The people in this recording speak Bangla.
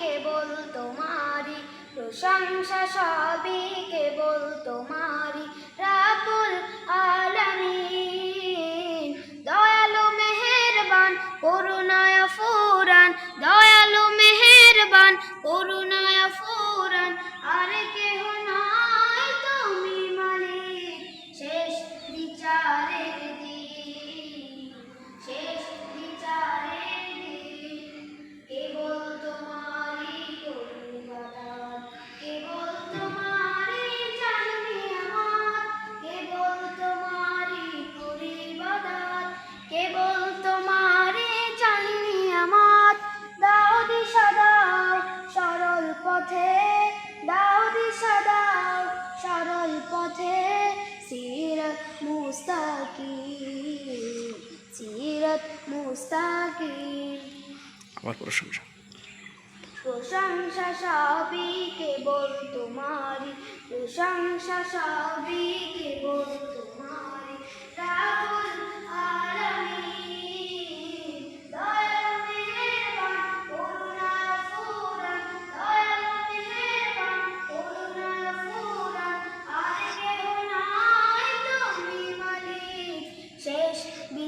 কেবল তোমারি প্রশংসা সবই কেবল তোমারি রাবুল আলামিন, দয়ালু মেহেরবান, করুণায় ফুরান। দয়ালু মেহেরবান, করুণায় ফুরান। আর কেহ নাই তুমি মালিক, শেষ বিচারের সিরত মুস্তাকিম। আমার প্রশংসা প্রশংসা সবই কেবল তোমারই প্রশংসা সবই কেবল তোমারি